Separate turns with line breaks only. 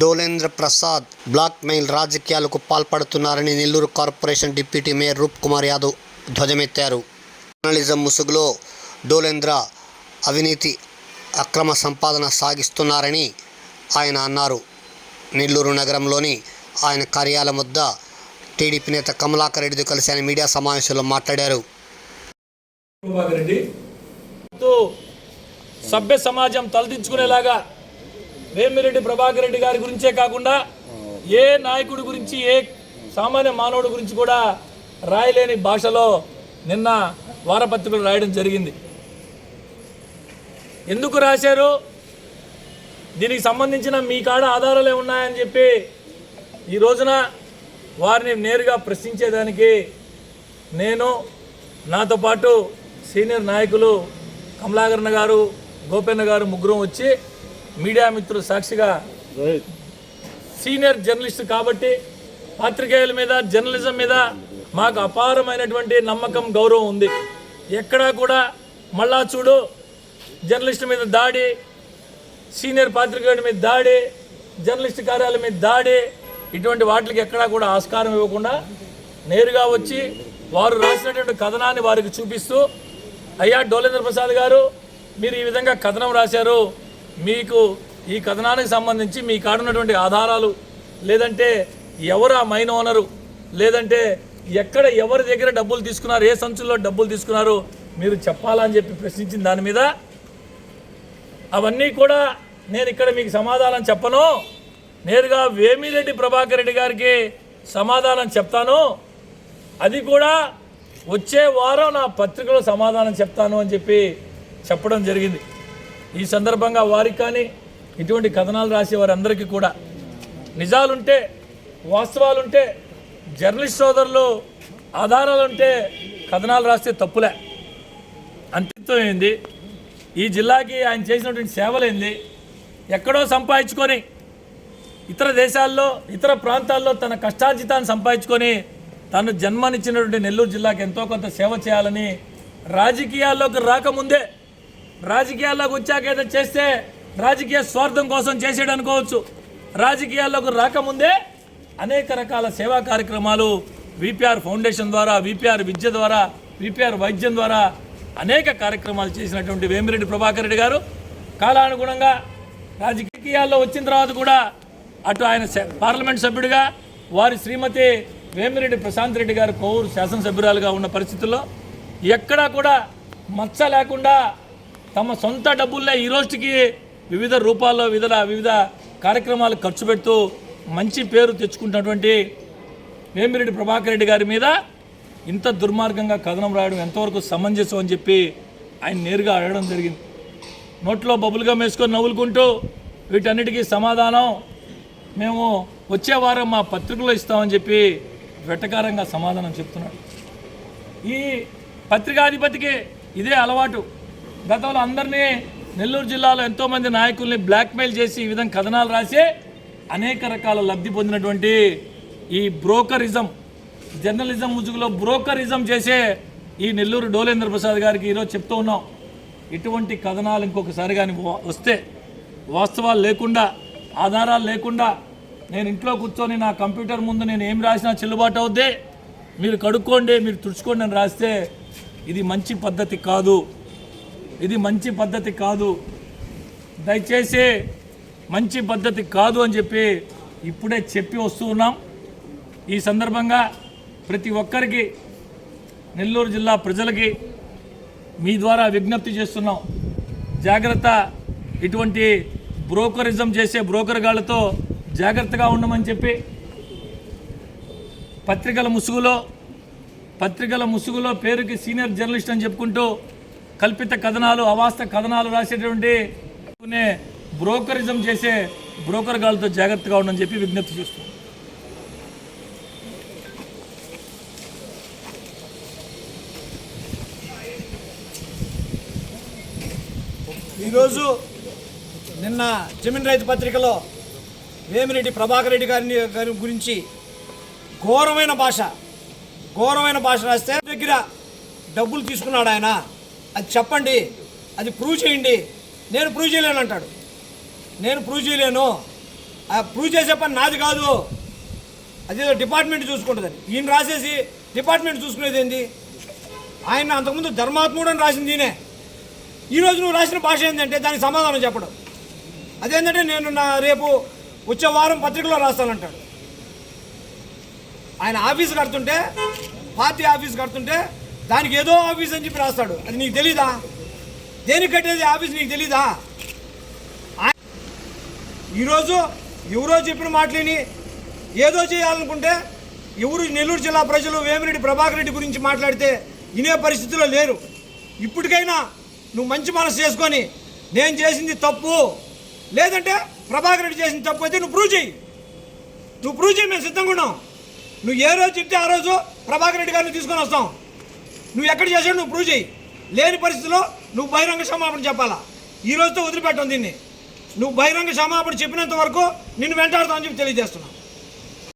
Dolendra Prasad black mail రాజకీయాలకు పాల్పడుతున్నారని Nellore corporation deputy mayor Roop Kumar Yadav ధ్వజమెత్తారు. జర్నలిజం ముసుగులో డోలేంద్ర అవినీతి అక్రమ సంపాదన సాగిస్తున్నారని ఆయన అన్నారు. నెల్లూరు నగరంలోని ఆయన కార్యాలయం వద్ద టీడీపీ నేత కమలాకర్ రెడ్డితో కలిసి ఆయన మీడియా సమావేశంలో మాట్లాడారు.
సభ్య సమాజం తలదించుకునేలాగా వేమిరెడ్డి ప్రభాకర్ రెడ్డి గారి గురించే కాకుండా ఏ నాయకుడి గురించి ఏ సామాన్య మానవుడి గురించి కూడా రాయలేని భాషలో నిన్న వారపత్రికలు రాయడం జరిగింది. ఎందుకు రాశారు? దీనికి సంబంధించిన మీ కాడ ఆధారాలు ఏమున్నాయని చెప్పి ఈ రోజున వారిని నేరుగా ప్రశ్నించేదానికి నేను నాతో పాటు సీనియర్ నాయకులు కమలాకరణ గారు గోపన్న గారు ముగ్గురం వచ్చి మీడియా మిత్రులు సాక్షిగా సీనియర్ జర్నలిస్ట్ కాబట్టి పాత్రికేయుల మీద జర్నలిజం మీద మాకు అపారమైనటువంటి నమ్మకం గౌరవం ఉంది. ఎక్కడా కూడా మళ్ళా చూడు జర్నలిస్ట్ మీద దాడి సీనియర్ పాత్రికేయుడి మీద దాడి జర్నలిస్ట్ కార్యాలయం మీద దాడి ఇటువంటి వాటికి ఎక్కడా కూడా ఆస్కారం ఇవ్వకుండా నేరుగా వచ్చి వారు రాసినటువంటి కథనాన్ని వారికి చూపిస్తూ అయ్యా డోలేంద్ర ప్రసాద్ గారు మీరు ఈ విధంగా కథనం రాశారు. మీకు ఈ కథనానికి సంబంధించి మీ కాడున్నటువంటి ఆధారాలు లేదంటే ఎవరు ఆ మైన్ ఓనరు లేదంటే ఎక్కడ ఎవరి దగ్గర డబ్బులు తీసుకున్నారు ఏ సంచుల్లో డబ్బులు తీసుకున్నారు మీరు చెప్పాలని చెప్పి ప్రశ్నించిన దాని మీద అవన్నీ కూడా నేను ఇక్కడ మీకు సమాధానం చెప్పను. నేరుగా వేమిరెడ్డి ప్రభాకర్ రెడ్డి గారికి సమాధానం చెప్తాను. అది కూడా వచ్చే వారం నా పత్రికలో సమాధానం చెప్తాను అని చెప్పి చెప్పడం జరిగింది. ఈ సందర్భంగా వారికి కానీ ఇటువంటి కథనాలు రాసే వారందరికీ కూడా నిజాలుంటే వాస్తవాలుంటే జర్నలిస్ట్ సోదరులు ఆధారాలుంటే కథనాలు రాస్తే తప్పులే. అంతిత్వం ఏంది? ఈ జిల్లాకి ఆయన చేసినటువంటి సేవలేంది? ఎక్కడో సంపాదించుకొని ఇతర దేశాల్లో ఇతర ప్రాంతాల్లో తన కష్టార్జితాన్ని సంపాదించుకొని తను జన్మనిచ్చినటువంటి నెల్లూరు జిల్లాకి ఎంతో కొంత సేవ చేయాలని రాజకీయాల్లోకి రాకముందే రాజకీయాల్లోకి వచ్చాక ఏదో చేస్తే రాజకీయ స్వార్థం కోసం చేసేడు అనుకోవచ్చు. రాజకీయాల్లోకి రాకముందే అనేక రకాల సేవా కార్యక్రమాలు విపిఆర్ ఫౌండేషన్ ద్వారా విపిఆర్ విద్య ద్వారా విపిఆర్ వైద్యం ద్వారా అనేక కార్యక్రమాలు చేసినటువంటి వేమిరెడ్డి ప్రభాకర్ రెడ్డి గారు. కాలానుగుణంగా రాజకీయాల్లో వచ్చిన తర్వాత కూడా అటు ఆయన పార్లమెంట్ సభ్యుడిగా వారి శ్రీమతి వేమిరెడ్డి ప్రశాంత్ రెడ్డి గారు కోవూరు శాసనసభ్యురాలుగా ఉన్న పరిస్థితుల్లో ఎక్కడా కూడా మచ్చ లేకుండా తమ సొంత డబ్బుల్లో ఈ రోజుకి వివిధ రూపాల్లో వివిధ వివిధ కార్యక్రమాలు ఖర్చు పెడుతూ మంచి పేరు తెచ్చుకుంటున్నటువంటి వేమిరెడ్డి ప్రభాకర్ రెడ్డి గారి మీద ఇంత దుర్మార్గంగా కథనం రాయడం ఎంతవరకు సమంజసం అని చెప్పి ఆయన నేరుగా అడగడం జరిగింది. నోట్లో బబుల్గా వేసుకొని నవ్వులుకుంటూ వీటన్నిటికీ సమాధానం మేము వచ్చే వారం మా పత్రికలో ఇస్తామని చెప్పి వెటకారంగా సమాధానం చెప్తున్నాడు. ఈ పత్రికాధిపతికి ఇదే అలవాటు. గతంలో అందరినీ నెల్లూరు జిల్లాలో ఎంతోమంది నాయకుల్ని బ్లాక్మెయిల్ చేసి ఈ విధంగా కథనాలు రాసి అనేక రకాల లబ్ధి పొందినటువంటి ఈ బ్రోకరిజం జర్నలిజం ముసుగులో బ్రోకరిజం చేసే ఈ నెల్లూరు డోలేంద్ర ప్రసాద్ గారికి ఈరోజు చెప్తూ ఉన్నాం. ఇటువంటి కథనాలు ఇంకొకసారి కానీ వస్తే వాస్తవాలు లేకుండా ఆధారాలు లేకుండా నేను ఇంట్లో కూర్చొని నా కంప్యూటర్ ముందు నేను ఏం రాసినా చెల్లుబాటు అవుద్ది. మీరు కడుక్కోండి మీరు తుడుచుకోండి అని రాస్తే ఇది మంచి పద్ధతి కాదు. ఇది మంచి పద్ధతి కాదు. దయచేసి మంచి పద్ధతి కాదు అని చెప్పి ఇప్పుడే చెప్పి వస్తూ ఉన్నాం. ఈ సందర్భంగా ప్రతి ఒక్కరికి నెల్లూరు జిల్లా ప్రజలకి మీ ద్వారా విజ్ఞప్తి చేస్తున్నాం. జాగ్రత్త ఇటువంటి బ్రోకరిజం చేసే బ్రోకర్గాళ్ళతో జాగ్రత్తగా ఉండమని చెప్పి పత్రికల ముసుగులో పత్రికల ముసుగులో పేరుకి సీనియర్ జర్నలిస్ట్ అని చెప్పుకుంటూ కల్పిత కథనాలు అవాస్త కథనాలు రాసేటువంటి కొనే బ్రోకరిజం చేసే బ్రోకర్ గాళ్ళతో జాగ్రత్తగా ఉండని చెప్పి విజ్ఞప్తి చేస్తున్నాం.
ఈరోజు నిన్న జమీన్ రైతు పత్రికలో వేమిరెడ్డి ప్రభాకర్ రెడ్డి గారిని గారి గురించి ఘోరమైన భాష ఘోరమైన భాష రాస్తే దగ్గర డబ్బులు తీసుకున్నాడు ఆయన. అది చెప్పండి అది ప్రూవ్ చేయండి. నేను ప్రూవ్ చేయలేను అంటాడు. నేను ప్రూవ్ చేయలేను. ఆ ప్రూవ్ చేసే పని నాది కాదు. అదేదో డిపార్ట్మెంట్ చూసుకుంటుందని. ఈయన రాసేసి డిపార్ట్మెంట్ చూసుకునేది ఏంది? ఆయన అంతకుముందు ధర్మాత్ముడు అని రాసింది ఈయనే. ఈరోజు నువ్వు రాసిన భాష ఏంటంటే దానికి సమాధానం చెప్పడం. అదేంటంటే నేను నా రేపు వచ్చే వారం పత్రికలో రాస్తానంటాడు. ఆయన ఆఫీస్ కడుతుంటే పార్టీ ఆఫీస్ కడుతుంటే దానికి ఏదో ఆఫీస్ అని చెప్పి రాస్తాడు. అది నీకు తెలీదా? దేనికి కట్టేది ఆఫీస్ నీకు తెలీదా? ఈరోజు ఎవరో చెప్పిన మాటలేని ఏదో చేయాలనుకుంటే ఎవరు నెల్లూరు జిల్లా ప్రజలు వేమిరెడ్డి ప్రభాకర్ రెడ్డి గురించి మాట్లాడితే వినే పరిస్థితిలో లేరు. ఇప్పటికైనా నువ్వు మంచి మనసు చేసుకొని నేను చేసింది తప్పు లేదంటే ప్రభాకర్ రెడ్డి చేసిన తప్పు అయితే నువ్వు ప్రూవ్ చేయి. నువ్వు ప్రూవ్ చేయి మేము సిద్ధంగా ఉన్నాం. నువ్వు ఏ రోజు చెప్తే ఆ రోజు ప్రభాకర్ రెడ్డి గారిని తీసుకొని వస్తాం. నువ్వు ఎక్కడ చేసావు నువ్వు ప్రూవ్ చేయి. లేని పరిస్థితిలో నువ్వు బహిరంగ క్షమాపణ చెప్పాలా? ఈ రోజుతో వదిలిపెట్టం దీన్ని. నువ్వు బహిరంగ క్షమాపణ చెప్పినంత వరకు నిన్ను వెంటాడుతామని చెప్పి తెలియజేస్తున్నావు